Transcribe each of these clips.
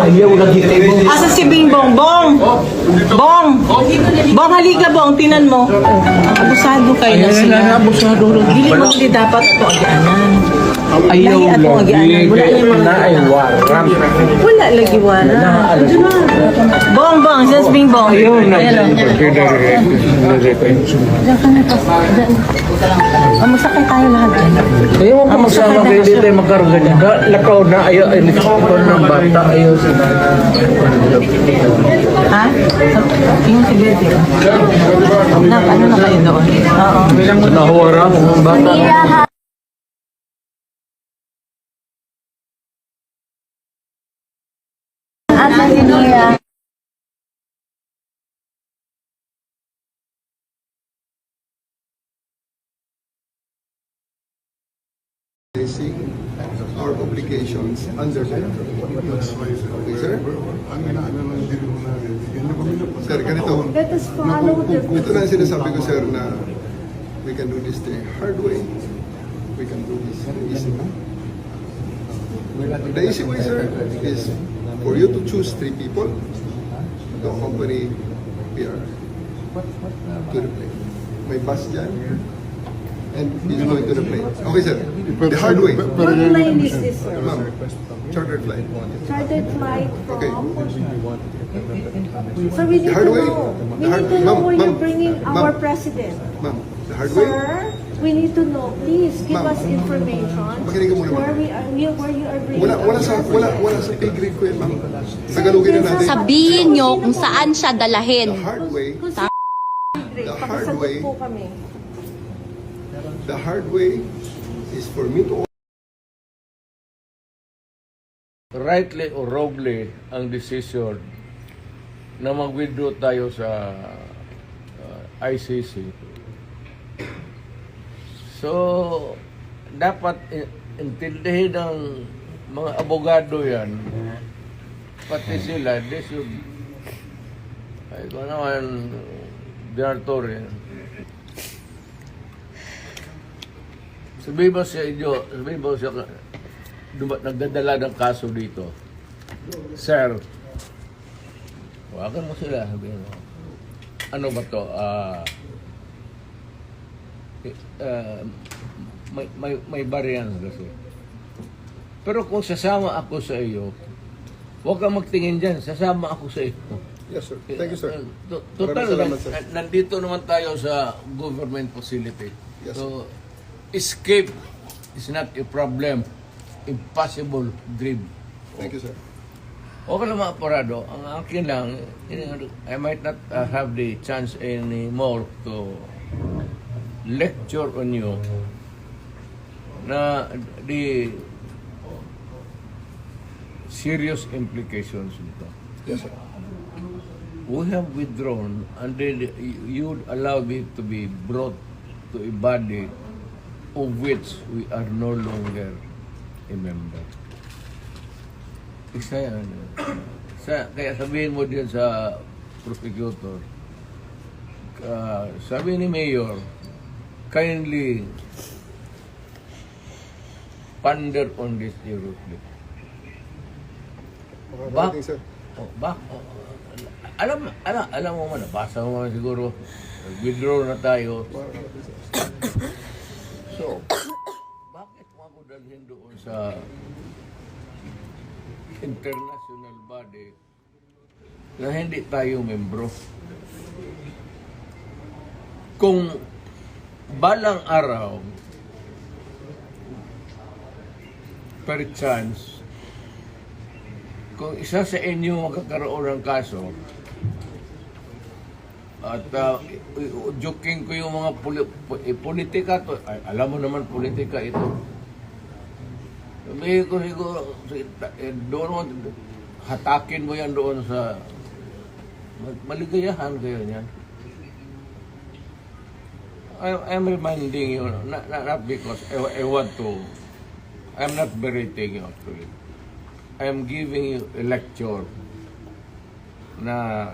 Ayaw lagi tayo. Asa si Bing Bong? Bong! Bong! Bong, halika Bong, tinan mo. Abusado kayo na sila. abusado Dili mo hindi dapat ato agianan. Ayaw ato lagi. Wala na ay waram. Wala lagi wala. Bong, Bong, since Bing Bong. Ayaw na. Diyan ka na pa. Masakay tayo lahat dyan. Ayaw mo magsama kayo dito magkaroon ganyan. Ga- Lakaw na ayaw ay nagkakaroon ng bata. Ayaw sila. Ha? Yung si Bebe. Na, ano na kayo doon? Oo. Nahuwara mo ang bata. Asa si Nia? Our obligations under the Okay, sir? Sir, ganito. Let us follow the Ito na ang sinasabi ko, sir, na we can do this the hard way. We can do this the easy way. The easy way, sir, is for you to choose three people to accompany PR to the plane. May bus dyan, and he's going to the plane. Okay, sir. The hard way. What plane is this, sir? Ma'am, chartered flight. Chartered flight Okay. from? So we need hard to way. know. We need to know where you're bringing our president. Ma'am, the hard way. Sir, we need to know. Please give us information. Makinig ka muna, ma'am. Where we are, where you are bringing Wala, wala sa, wala, wala sa pay grade ko yan, ma'am. Tagalogin na natin. Sabihin nyo kung saan siya dalahin. The hard way, The hard way. po kami. The hard way is for me to rightly or wrongly ang decision na mag-withdraw tayo sa uh, ICC. So, dapat intindihin ng mga abogado yan, pati sila, they should, ay ko naman, Dinartore, sabihin mo sa inyo, sabihin mo sa nagdadala ng kaso dito. Sir, wakan mo sila. Sabihin mo. Ano ba to? Ah, eh, ah, may, may, may variance kasi. Pero kung sasama ako sa iyo, huwag kang magtingin dyan. Sasama ako sa iyo. Yes, sir. Thank you, sir. Uh, to- Total, Maraming salamat, sir. nan- nandito naman tayo sa government facility. Yes, so, escape is not a problem. Impossible dream. Thank you, sir. Okay lang mga parado. Ang akin lang, I might not uh, have the chance anymore to lecture on you na the serious implications nito. Yes, sir. We have withdrawn and then you would allow me to be brought to a body of which we are no longer a member. Isa yan. Sa, kaya sabihin mo din sa prosecutor, uh, sabi ni Mayor, kindly ponder on this seriously. Sir. oh, bak, oh, alam, alam, alam mo man, nabasa mo man siguro, withdraw na tayo. So, bakit mo ako dalhin doon sa international body na hindi tayo membro? Kung balang araw, per chance, kung isa sa inyo magkakaroon ng kaso, at uh, joking ko yung mga poli- po- eh, politika to, ay, alam mo naman politika ito. Sabihin ko siguro, si- eh, doon hatakin mo yan doon sa, ma- maligayahan kayo niyan. I, I'm reminding you, not, not, not because I, I want to, I'm not berating you actually. I'm giving you a lecture na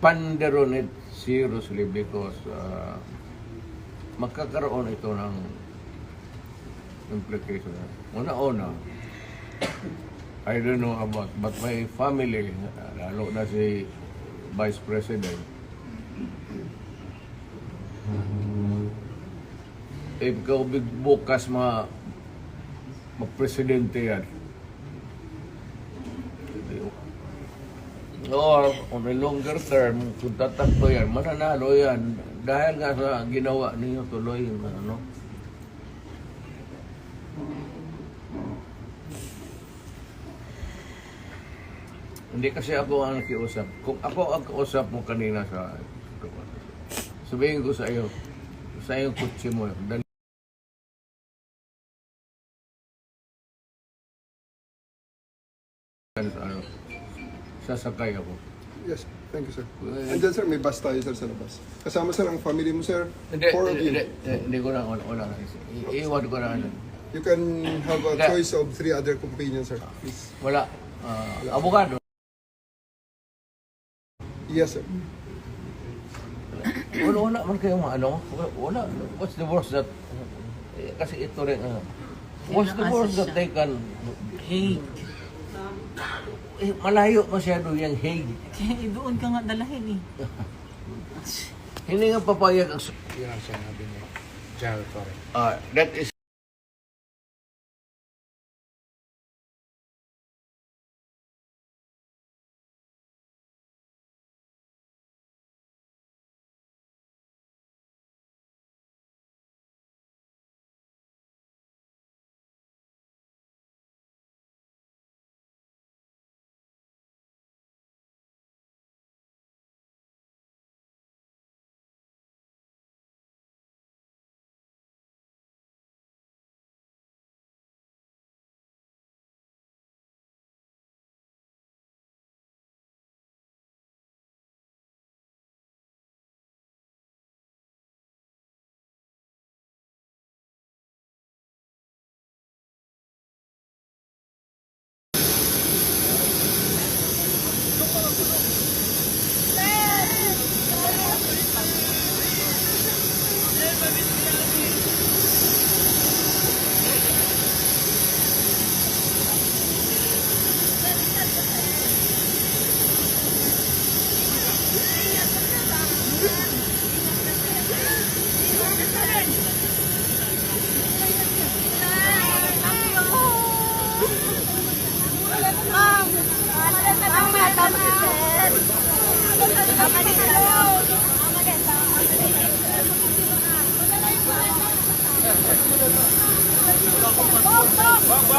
ponder on it seriously because uh, magkakaroon ito ng implication. Una-una, I don't know about, but my family, lalo na si Vice President, if ikaw bukas ma magpresidente yan, or on a longer term, kung tatakbo yan, mananalo yan. Dahil nga sa ginawa ninyo tuloy, ano, Hindi kasi ako ang nakiusap. Kung ako ang kausap mo kanina sa sabihin ko sa iyo, sa iyong kutsi mo, sasakay ako. Yes, thank you, sir. Andyan, sir, may bus tayo, sir, sa labas. Kasama, sir, ang family mo, sir. Hindi, Four of hindi, you. hindi, hindi ko na, wala, wala na. I- Iwan ko na. ano. You can have a Hindi. choice of three other companions, sir. Please. Wala. Ah, abogado. Yes, sir. Wala, wala man kayong ano. Wala, wala. What's the worst that, eh, kasi ito rin, ah, what's the worst that they can, Hey, eh, malayo masyado yung Hague. eh, doon ka nga dalahin eh. Hindi nga papayag ang... Yun ang sinabi ni General Torre. Ah, that is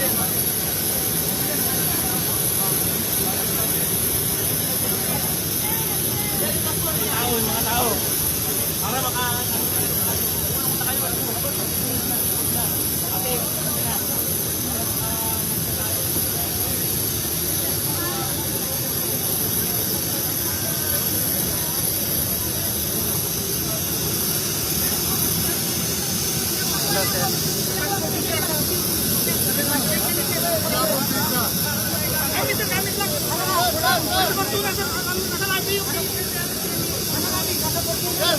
Tao, mga tao. Para maka...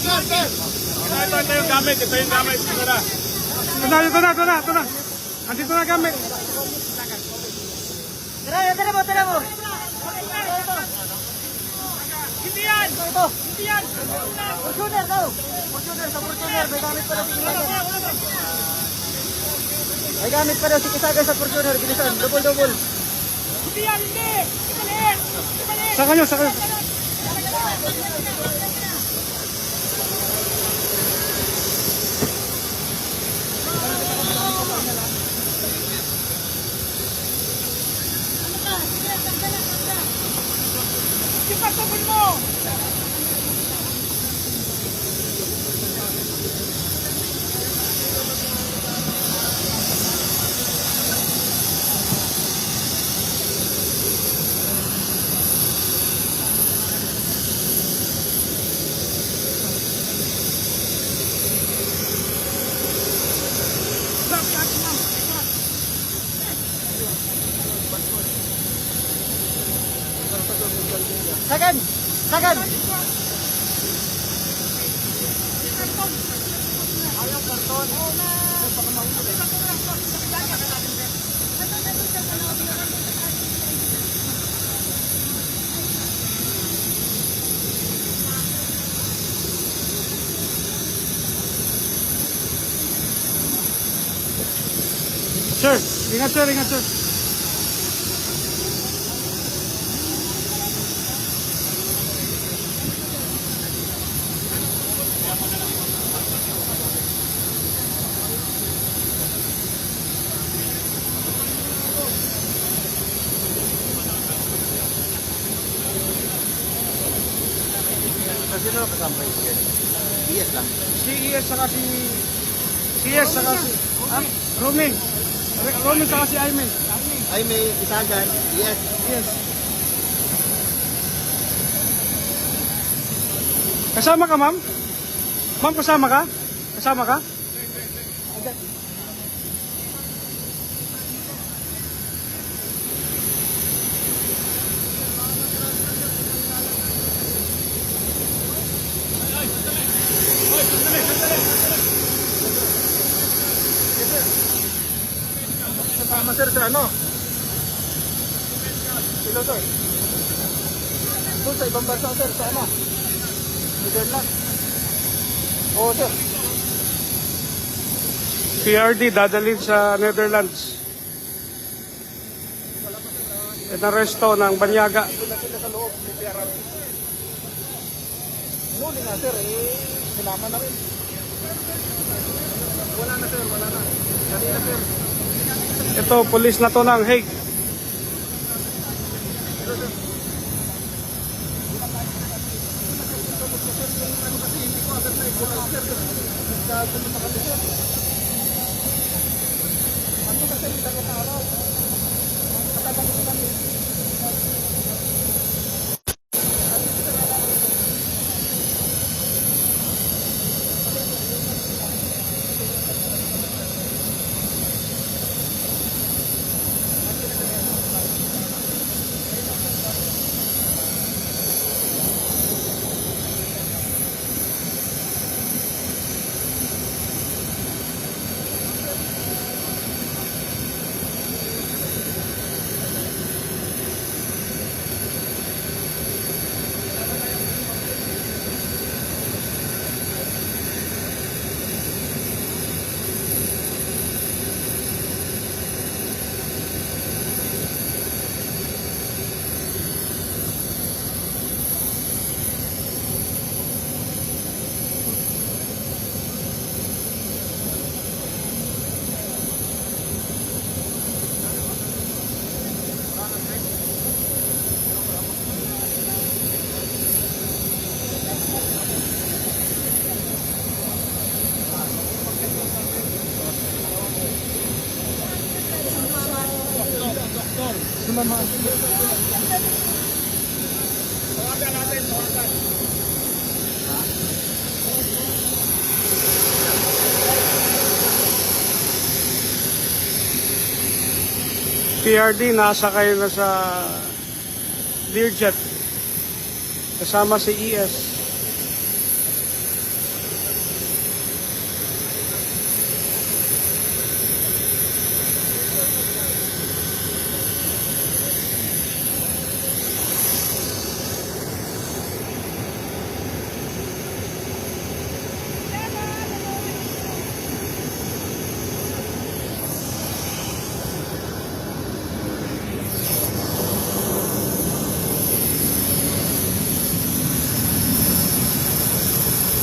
Ito, ito yung gamit. Ito yung gamit. Ito na. Ito na, ito na, ito na, ito na. Andito na gamit. Tara, tara mo, tara mo. Hindi yan! Ito! Hindi yan! Fortuner daw. Fortuner, sa Fortuner. May gamit pa daw si Kisagay. May gamit pa daw si Kisagay sa Fortuner. Bilisan, double, double. Hindi yan! Hindi! Ibalik! Ibalik! Sa kanyo, sa kanyo. Pagtubin mo! Ingat sir, ingat sir. Sino kasama lang. Si ES saka si... Si ES saka si... Ah, Romy. Romy saka si Aimee. Ay, may isagan. Yes. Yes. Kasama ka, ma'am? Ma'am, kasama ka? Kasama ka? Kasama sir sa ano? Sino sir? Doon sa ibang bansa sir, sa ano? Netherlands. Oo sir. PRD dadalhin sa Netherlands. Inaresto ng Banyaga. Muli nga sir, eh, sinama na rin. Wala na sir, wala na. Kanina sir. Ito, pulis na to ng Hague. PRD nasa kayo na sa Learjet. Kasama si ES.